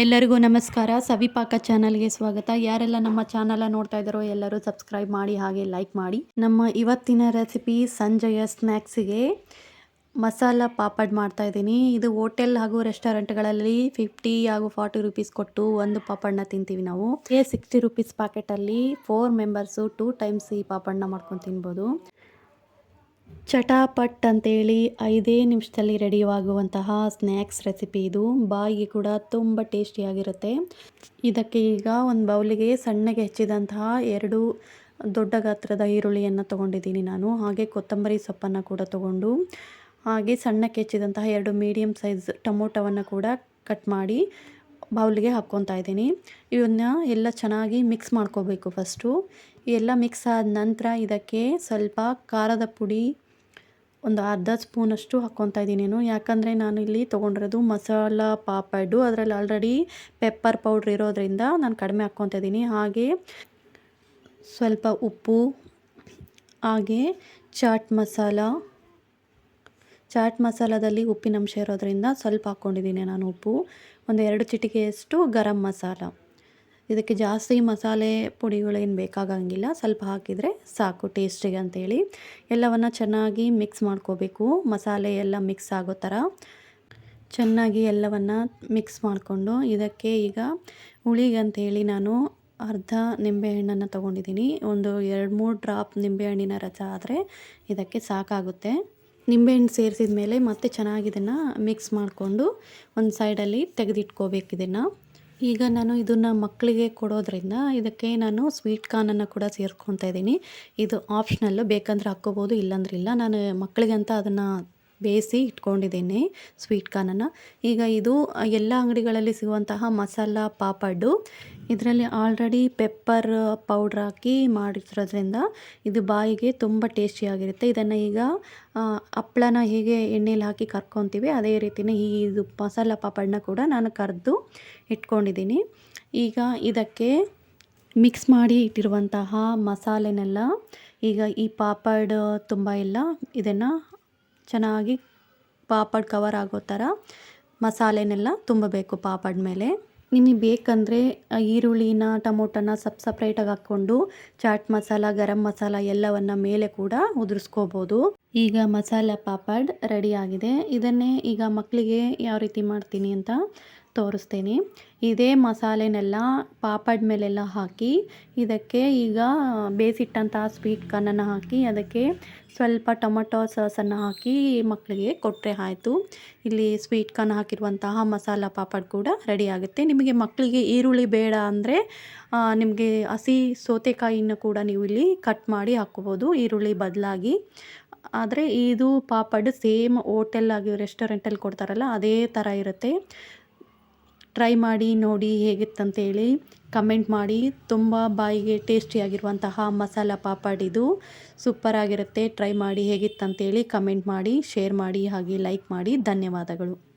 ಎಲ್ಲರಿಗೂ ನಮಸ್ಕಾರ. ಸವಿಪಾಕ ಚಾನಲ್ಗೆ ಸ್ವಾಗತ. ಯಾರೆಲ್ಲ ನಮ್ಮ ಚಾನಲ್ ನೋಡ್ತಾ ಇದ್ದಾರೋ ಎಲ್ಲರೂ ಸಬ್ಸ್ಕ್ರೈಬ್ ಮಾಡಿ ಹಾಗೆ ಲೈಕ್ ಮಾಡಿ. ನಮ್ಮ ಇವತ್ತಿನ ರೆಸಿಪಿ ಸಂಜೆಯ ಸ್ನ್ಯಾಕ್ಸಿಗೆ ಮಸಾಲ ಪಾಪಡ್ ಮಾಡ್ತಾ ಇದ್ದೀನಿ. ಇದು ಹೋಟೆಲ್ ಹಾಗೂ ರೆಸ್ಟೋರೆಂಟ್ಗಳಲ್ಲಿ ಫಿಫ್ಟಿ ಹಾಗೂ ಫಾರ್ಟಿ ರುಪೀಸ್ ಕೊಟ್ಟು ಒಂದು ಪಾಪಡ್ನ ತಿಂತೀವಿ ನಾವು. ಸಿಕ್ಸ್ಟಿ ರುಪೀಸ್ ಪ್ಯಾಕೆಟಲ್ಲಿ ಫೋರ್ ಮೆಂಬರ್ಸು ಟೂ ಟೈಮ್ಸ್ ಈ ಪಾಪಡ್ನ ಮಾಡ್ಕೊಂಡು ತಿನ್ಬೋದು. ಚಟಾಪಟ್ ಅಂತೇಳಿ ಐದೇ ನಿಮಿಷದಲ್ಲಿ ರೆಡಿಯಾಗುವಂತಹ ಸ್ನ್ಯಾಕ್ಸ್ ರೆಸಿಪಿ ಇದು. ಬಾಯಿಗೆ ಕೂಡ ತುಂಬ ಟೇಸ್ಟಿಯಾಗಿರುತ್ತೆ ಇದಕ್ಕೆ ಈಗ ಒಂದು ಬೌಲಿಗೆ ಸಣ್ಣಗೆ ಹೆಚ್ಚಿದಂತಹ ಎರಡು ದೊಡ್ಡ ಗಾತ್ರದ ಈರುಳ್ಳಿಯನ್ನು ತೊಗೊಂಡಿದ್ದೀನಿ ನಾನು. ಹಾಗೆ ಕೊತ್ತಂಬರಿ ಸೊಪ್ಪನ್ನು ಕೂಡ ತೊಗೊಂಡು, ಹಾಗೆ ಸಣ್ಣಕ್ಕೆ ಹೆಚ್ಚಿದಂತಹ ಎರಡು ಮೀಡಿಯಮ್ ಸೈಜ್ ಟೊಮೊಟೊವನ್ನು ಕೂಡ ಕಟ್ ಮಾಡಿ ಬೌಲಿಗೆ ಹಾಕ್ಕೊತಾ ಇದ್ದೀನಿ. ಇವನ್ನ ಎಲ್ಲ ಚೆನ್ನಾಗಿ ಮಿಕ್ಸ್ ಮಾಡ್ಕೋಬೇಕು ಫಸ್ಟು ಎಲ್ಲ ಮಿಕ್ಸ್ ಆದ ನಂತರ ಇದಕ್ಕೆ ಸ್ವಲ್ಪ ಖಾರದ ಪುಡಿ ಒಂದು ಅರ್ಧ ಸ್ಪೂನಷ್ಟು ಹಾಕ್ಕೊತಾ ಇದ್ದೀನಿ ನಾನು. ಯಾಕಂದರೆ ನಾನು ಇಲ್ಲಿ ತೊಗೊಂಡಿರೋದು ಮಸಾಲ ಪಾಪಡ್ಡು ಅದರಲ್ಲಿ ಆಲ್ರೆಡಿ ಪೆಪ್ಪರ್ ಪೌಡ್ರ್ ಇರೋದರಿಂದ ನಾನು ಕಡಿಮೆ ಹಾಕ್ಕೊತಾ ಇದ್ದೀನಿ. ಹಾಗೆ ಸ್ವಲ್ಪ ಉಪ್ಪು, ಹಾಗೆ ಚಾಟ್ ಮಸಾಲ ಚಾಟ್ ಮಸಾಲದಲ್ಲಿ ಉಪ್ಪಿನಂಶ ಇರೋದರಿಂದ ಸ್ವಲ್ಪ ಹಾಕ್ಕೊಂಡಿದ್ದೀನಿ ನಾನು ಉಪ್ಪು. ಒಂದು ಎರಡು ಚಿಟಿಕೆಯಷ್ಟು ಗರಂ ಮಸಾಲ. ಇದಕ್ಕೆ ಜಾಸ್ತಿ ಮಸಾಲೆ ಪುಡಿಗಳೇನು ಬೇಕಾಗಂಗಿಲ್ಲ. ಸ್ವಲ್ಪ ಹಾಕಿದರೆ ಸಾಕು ಟೇಸ್ಟಿಗೆ ಅಂತೇಳಿ. ಎಲ್ಲವನ್ನು ಚೆನ್ನಾಗಿ ಮಿಕ್ಸ್ ಮಾಡ್ಕೋಬೇಕು. ಮಸಾಲೆ ಎಲ್ಲ ಮಿಕ್ಸ್ ಆಗೋ ಥರ. ಚೆನ್ನಾಗಿ ಎಲ್ಲವನ್ನು ಮಿಕ್ಸ್ ಮಾಡಿಕೊಂಡು ಇದಕ್ಕೆ ಈಗ ಹುಳಿಗೆ ಅಂಥೇಳಿ ನಾನು ಅರ್ಧ ನಿಂಬೆಹಣ್ಣನ್ನು ತೊಗೊಂಡಿದ್ದೀನಿ. ಒಂದು ಎರಡು ಮೂರು ಡ್ರಾಪ್ ನಿಂಬೆಹಣ್ಣಿನ ರಸ ಆದರೆ ಇದಕ್ಕೆ ಸಾಕಾಗುತ್ತೆ. ನಿಂಬೆಹಣ್ಣು ಸೇರಿಸಿದ ಮೇಲೆ ಮತ್ತೆ ಚೆನ್ನಾಗಿ ಇದನ್ನು ಮಿಕ್ಸ್ ಮಾಡಿಕೊಂಡು ಒಂದು ಸೈಡಲ್ಲಿ ತೆಗೆದಿಟ್ಕೋಬೇಕು ಇದನ್ನು. ಈಗ ನಾನು ಇದನ್ನು ಮಕ್ಕಳಿಗೆ ಕೊಡೋದ್ರಿಂದ ಇದಕ್ಕೆ ನಾನು ಸ್ವೀಟ್ ಕಾರ್ನನ್ನು ಕೂಡ ಸೇರ್ಕೊತಾ ಇದ್ದೀನಿ. ಇದು ಆಪ್ಷನಲ್ಲು ಬೇಕಂದ್ರೆ ಹಾಕ್ಕೋಬೋದು, ಇಲ್ಲಾಂದ್ರೆ ಇಲ್ಲ. ನಾನು ಮಕ್ಕಳಿಗಂತ ಅದನ್ನು ಬೇಯಿಸಿ ಇಟ್ಕೊಂಡಿದ್ದೀನಿ ಸ್ವೀಟ್ ಕಾರ್ನನ್ನು ಈಗ ಇದು ಎಲ್ಲ ಅಂಗಡಿಗಳಲ್ಲಿ ಸಿಗುವಂತಹ ಮಸಾಲ ಪಾಪಡ್ಡು ಇದರಲ್ಲಿ ಆಲ್ರೆಡಿ ಪೆಪ್ಪರ್ ಪೌಡ್ರ್ ಹಾಕಿ ಮಾಡಿರೋದ್ರಿಂದ ಇದು ಬಾಯಿಗೆ ತುಂಬ ಟೇಸ್ಟಿಯಾಗಿರುತ್ತೆ ಇದನ್ನು ಈಗ ಹಪ್ಪಳನ ಹೇಗೆ ಎಣ್ಣೆಲಿ ಹಾಕಿ ಕರ್ಕೊತೀವಿ. ಅದೇ ರೀತಿಯೇ ಈ, ಇದು ಮಸಾಲ ಪಾಪಡ್ನ ಕೂಡ ನಾನು ಕರೆದು ಇಟ್ಕೊಂಡಿದ್ದೀನಿ. ಈಗ ಇದಕ್ಕೆ ಮಿಕ್ಸ್ ಮಾಡಿ ಇಟ್ಟಿರುವಂತಹ ಮಸಾಲೆನೆಲ್ಲ ಈಗ ಈ ಪಾಪಡ್ ತುಂಬ ಎಲ್ಲ ಇದನ್ನು ಚೆನ್ನಾಗಿ ಪಾಪಡ್ ಕವರ್ ಆಗೋ ಥರ ಮಸಾಲೆನೆಲ್ಲ ತುಂಬಬೇಕು ಪಾಪಡ್ ಮೇಲೆ. ನಿಮಗೆ ಬೇಕಂದರೆ ಈರುಳ್ಳಿನ, ಟೊಮೊಟೊನ ಸಪ್ ಸಪ್ರೇಟಾಗಿ ಹಾಕ್ಕೊಂಡು ಚಾಟ್ ಮಸಾಲ, ಗರಂ ಮಸಾಲ ಎಲ್ಲವನ್ನು ಮೇಲೆ ಕೂಡ ಉದುರಿಸ್ಕೋಬೋದು. ಈಗ ಮಸಾಲ ಪಾಪಡ್ ರೆಡಿ ಆಗಿದೆ. ಇದನ್ನೇ ಈಗ ಮಕ್ಕಳಿಗೆ ಯಾವ ರೀತಿ ಮಾಡ್ತೀನಿ ಅಂತ ತೋರಿಸ್ತೀನಿ. ಇದೇ ಮಸಾಲೆನೆಲ್ಲ ಪಾಪಡ್ ಮೇಲೆಲ್ಲ ಹಾಕಿ, ಇದಕ್ಕೆ ಈಗ ಬೇಯಿಸಿಟ್ಟಂತಹ ಸ್ವೀಟ್ ಕಾರ್ನನ್ನು ಹಾಕಿ, ಅದಕ್ಕೆ ಸ್ವಲ್ಪ ಟೊಮೊಟೊ ಸಾಸನ್ನು ಹಾಕಿ ಮಕ್ಕಳಿಗೆ ಕೊಟ್ಟರೆ ಆಯಿತು. ಇಲ್ಲಿ ಸ್ವೀಟ್ ಕಾರ್ನ್ ಹಾಕಿರುವಂತಹ ಮಸಾಲ ಪಾಪಡ್ ಕೂಡ ರೆಡಿ ಆಗುತ್ತೆ. ನಿಮಗೆ ಮಕ್ಕಳಿಗೆ ಈರುಳ್ಳಿ ಬೇಡ ಅಂದರೆ ನಿಮಗೆ ಹಸಿ ಸೌತೆಕಾಯಿನ ಕೂಡ ನೀವು ಇಲ್ಲಿ ಕಟ್ ಮಾಡಿ ಹಾಕ್ಕೋಬೋದು, ಈರುಳ್ಳಿ ಬದಲಾಗಿ. ಆದರೆ ಇದು ಪಾಪಡ್ ಸೇಮ್ ಹೋಟೆಲ್ ಆಗಿ ರೆಸ್ಟೋರೆಂಟಲ್ಲಿ ಕೊಡ್ತಾರಲ್ಲ, ಅದೇ ಥರ ಇರುತ್ತೆ. ಟ್ರೈ ಮಾಡಿ, ನೋಡಿ ಹೇಗಿತ್ತಂತೇಳಿ ಕಮೆಂಟ್ ಮಾಡಿ. ತುಂಬ ಬಾಯಿಗೆ ಟೇಸ್ಟಿಯಾಗಿರುವಂತಹ ಮಸಾಲ ಇದು ಸೂಪರಾಗಿರುತ್ತೆ ಟ್ರೈ ಮಾಡಿ ಹೇಗಿತ್ತಂತೇಳಿ ಕಮೆಂಟ್ ಮಾಡಿ ಶೇರ್ ಮಾಡಿ, ಹಾಗೆ ಲೈಕ್ ಮಾಡಿ. ಧನ್ಯವಾದಗಳು.